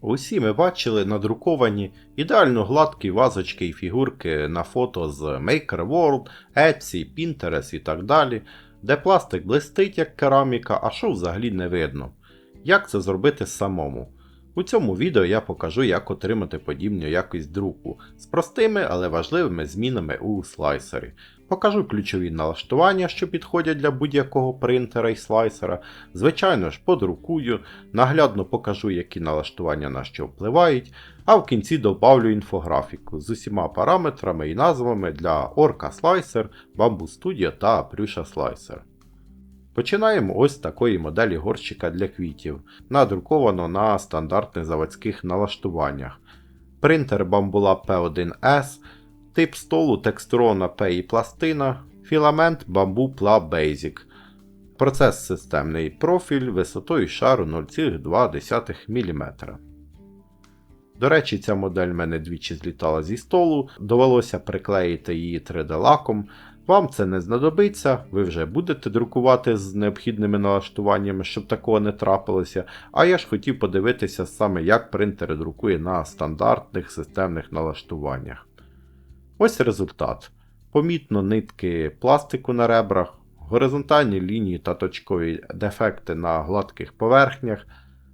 Усі ми бачили надруковані ідеально гладкі вазочки і фігурки на фото з Maker World, Etsy, Pinterest і так далі, де пластик блистить як кераміка, а що взагалі не видно. Як це зробити самому? У цьому відео я покажу, як отримати подібну якість друку з простими, але важливими змінами у слайсері. Покажу ключові налаштування, що підходять для будь-якого принтера і слайсера. Звичайно ж, подрукую, наглядно покажу, які налаштування на що впливають, а в кінці добавлю інфографіку з усіма параметрами і назвами для Orca Slicer, Bamboo Studio та Prusa Slicer. Починаємо ось такої моделі горщика для квітів, надруковано на стандартних заводських налаштуваннях. Принтер Bambula P1S, тип столу текстурована P і пластина, філамент Bamboo Pla Basic. Процес системний профіль висотою шару 0,2 мм. До речі, ця модель мене двічі злітала зі столу, довелося приклеїти її 3D-лаком. Вам це не знадобиться, ви вже будете друкувати з необхідними налаштуваннями, щоб такого не трапилося. А я ж хотів подивитися саме, як принтер друкує на стандартних системних налаштуваннях. Ось результат. Помітно нитки пластику на ребрах, горизонтальні лінії та точкові дефекти на гладких поверхнях,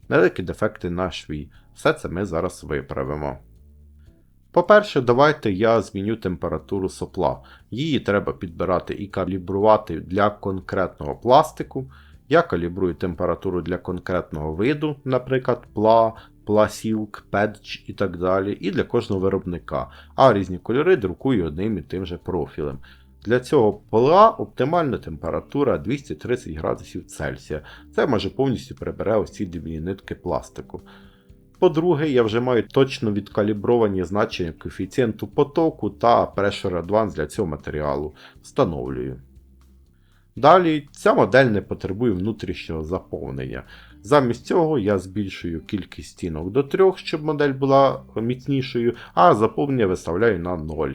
невеликі дефекти на шві. Все це ми зараз виправимо. По-перше, давайте я зміню температуру сопла. Її треба підбирати і калібрувати для конкретного пластику. Я калібрую температуру для конкретного виду, наприклад, пла, пласілк, педж і так далі, і для кожного виробника, а різні кольори друкую одним і тим же профілем. Для цього пола оптимальна температура 230 градусів Цельсія. Це може повністю прибере ось ці дрібні нитки пластику. По-друге, я вже маю точно відкалібровані значення коефіцієнту потоку та Pressure Advance для цього матеріалу. Встановлюю. Далі ця модель не потребує внутрішнього заповнення. Замість цього я збільшую кількість стінок до 3, щоб модель була міцнішою, а заповнення виставляю на 0.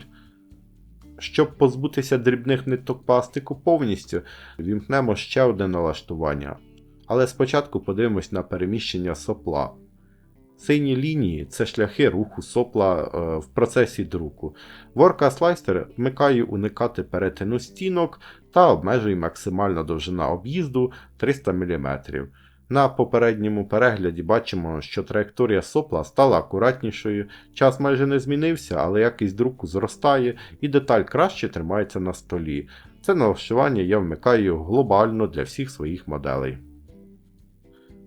Щоб позбутися дрібних ниток пластику повністю, вімкнемо ще одне налаштування. Але спочатку подивимось на переміщення сопла. Сині лінії це шляхи руху сопла е, в процесі друку. Ворка Slicer вмикаю уникати перетину стінок та обмежує максимальна довжина об'їзду 300 мм. На попередньому перегляді бачимо, що траєкторія сопла стала акуратнішою, час майже не змінився, але якість друку зростає і деталь краще тримається на столі. Це налаштування я вмикаю глобально для всіх своїх моделей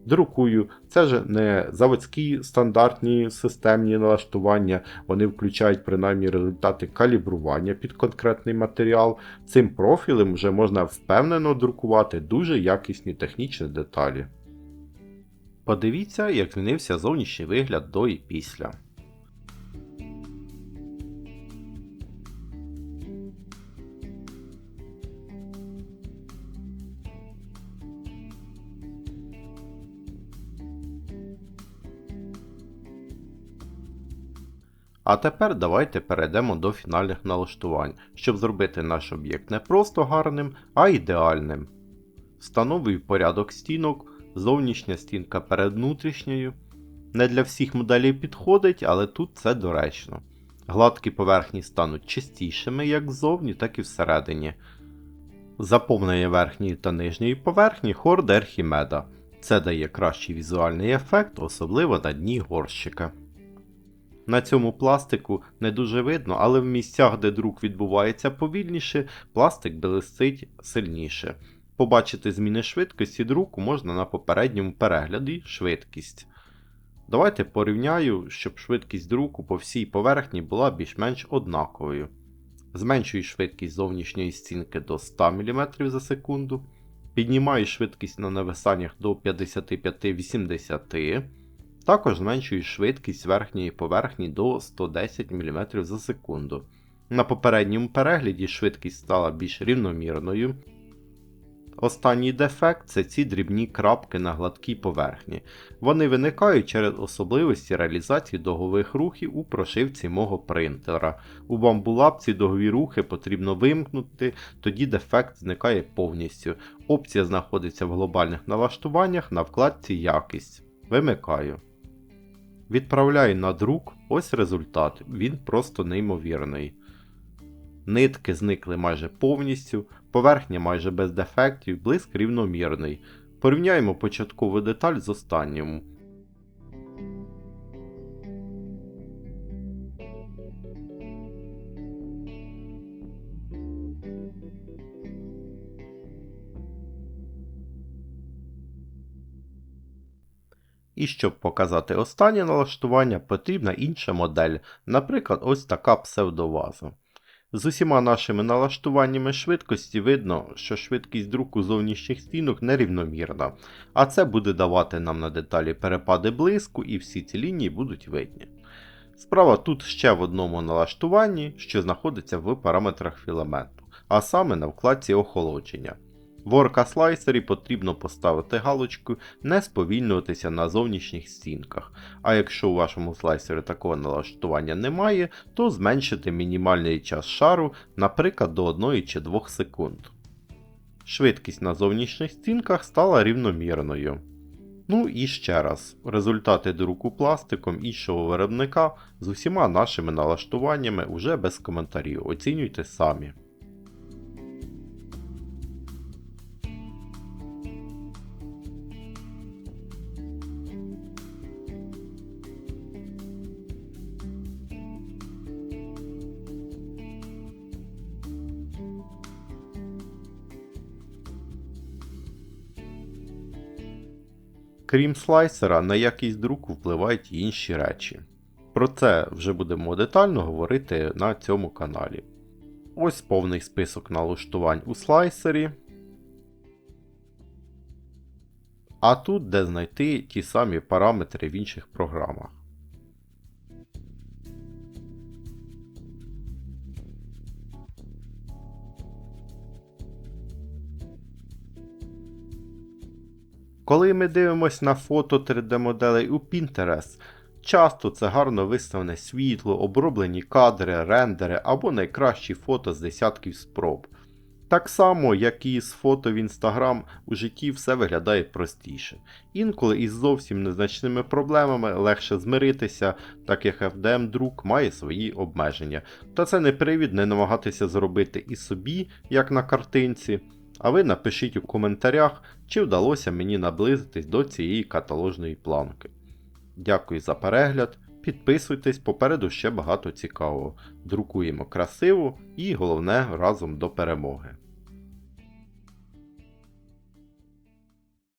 друкую. Це ж не заводські стандартні системні налаштування, вони включають принаймні результати калібрування під конкретний матеріал. Цим профілем вже можна впевнено друкувати дуже якісні технічні деталі. Подивіться, як змінився зовнішній вигляд до і після. А тепер давайте перейдемо до фінальних налаштувань, щоб зробити наш об'єкт не просто гарним, а ідеальним. Встановлюю порядок стінок, зовнішня стінка перед внутрішньою. Не для всіх моделей підходить, але тут це доречно. Гладкі поверхні стануть чистішими як ззовні, так і всередині. Заповнення верхньої та нижньої поверхні хорд Архімеда. Це дає кращий візуальний ефект, особливо на дні горщика. На цьому пластику не дуже видно, але в місцях, де друк відбувається повільніше, пластик блистить сильніше. Побачити зміни швидкості друку можна на попередньому перегляді швидкість. Давайте порівняю, щоб швидкість друку по всій поверхні була більш-менш однаковою. Зменшую швидкість зовнішньої стінки до 100 мм за секунду. Піднімаю швидкість на нависаннях до 55-80 мм. Також зменшую швидкість верхньої поверхні до 110 мм за секунду. На попередньому перегляді швидкість стала більш рівномірною. Останній дефект це ці дрібні крапки на гладкій поверхні. Вони виникають через особливості реалізації догових рухів у прошивці мого принтера. У бамбулапці догові рухи потрібно вимкнути, тоді дефект зникає повністю. Опція знаходиться в глобальних налаштуваннях на вкладці Якість. Вимикаю. Відправляю на друк, ось результат, він просто неймовірний. Нитки зникли майже повністю, поверхня майже без дефектів, блиск рівномірний. Порівняємо початкову деталь з останнім. І щоб показати останнє налаштування, потрібна інша модель, наприклад, ось така псевдоваза. З усіма нашими налаштуваннями швидкості видно, що швидкість друку зовнішніх стінок нерівномірна, а це буде давати нам на деталі перепади блиску і всі ці лінії будуть видні. Справа тут ще в одному налаштуванні, що знаходиться в параметрах філаменту, а саме на вкладці охолодження. В Orca слайсері потрібно поставити галочку не сповільнюватися на зовнішніх стінках, а якщо у вашому слайсері такого налаштування немає, то зменшити мінімальний час шару, наприклад, до 1 чи 2 секунд. Швидкість на зовнішніх стінках стала рівномірною. Ну і ще раз, результати друку пластиком іншого виробника з усіма нашими налаштуваннями уже без коментарів. Оцінюйте самі. Крім слайсера, на якість друку впливають інші речі. Про це вже будемо детально говорити на цьому каналі. Ось повний список налаштувань у слайсері. А тут де знайти ті самі параметри в інших програмах. Коли ми дивимося на фото 3D-моделей у Pinterest, часто це гарно виставлене світло, оброблені кадри, рендери або найкращі фото з десятків спроб. Так само, як і з фото в Instagram, у житті все виглядає простіше. Інколи із зовсім незначними проблемами легше змиритися, так як FDM друк має свої обмеження. Та це не привід не намагатися зробити і собі, як на картинці. А ви напишіть у коментарях, чи вдалося мені наблизитись до цієї каталожної планки. Дякую за перегляд. Підписуйтесь, попереду ще багато цікавого. Друкуємо красиво і головне разом до перемоги.